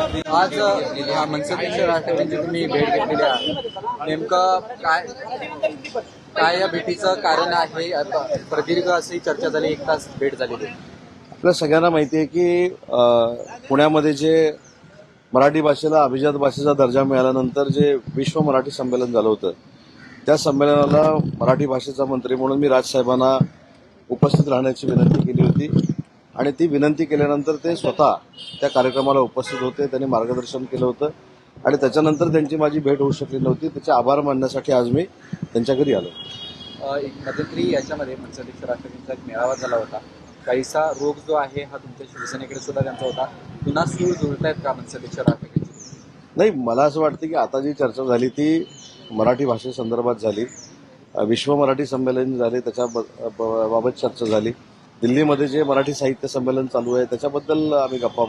आज हा मनसेपेक्षा राष्ट्रवादीची तुम्ही भेट घेतलेली आहे. नेमकं काय काय या भेटीचं कारण आहे? आता प्रदीर्घ अशी चर्चा झाली एक तास भेट झालेली आपल्या सगळ्यांना माहिती आहे की पुण्यामध्ये जे मराठी भाषेला अभिजात भाषेचा दर्जा मिळाल्यानंतर जे विश्व मराठी संमेलन झालं होतं त्या संमेलनाला मराठी भाषेचा मंत्री म्हणून मी राजसाहेबांना उपस्थित राहण्याची विनंती केली होती. आणि ती विनंती केल्यानंतर ते स्वतः त्या कार्यक्रमाला उपस्थित होते त्यांनी मार्गदर्शन केलं होतं. आणि त्याच्यानंतर त्यांची माझी भेट होऊ शकली नव्हती. त्याचे आभार मानण्यासाठी आज मी त्यांच्या घरी आलो. एक मध्यंतरी याच्यामध्ये मनसेध्यक्ष राष्ट्रवादीचा एक मेळावा झाला होता. काहीसा रोग जो आहे हा तुमच्या शिवसेनेकडे सुद्धा त्यांचा होता. पुन्हा सूर जुळतायत का मनसेध्यक्ष राष्ट्रवादीची नाही मला असं वाटतं की आता जी चर्चा झाली ती मराठी भाषेसंदर्भात झाली. विश्व मराठी संमेलन झाले त्याच्या बाबत चर्चा झाली. दिल्लीमध्ये जे मराठी साहित्य संमेलन चालू आहे त्याच्याबद्दल आम्ही गप्पा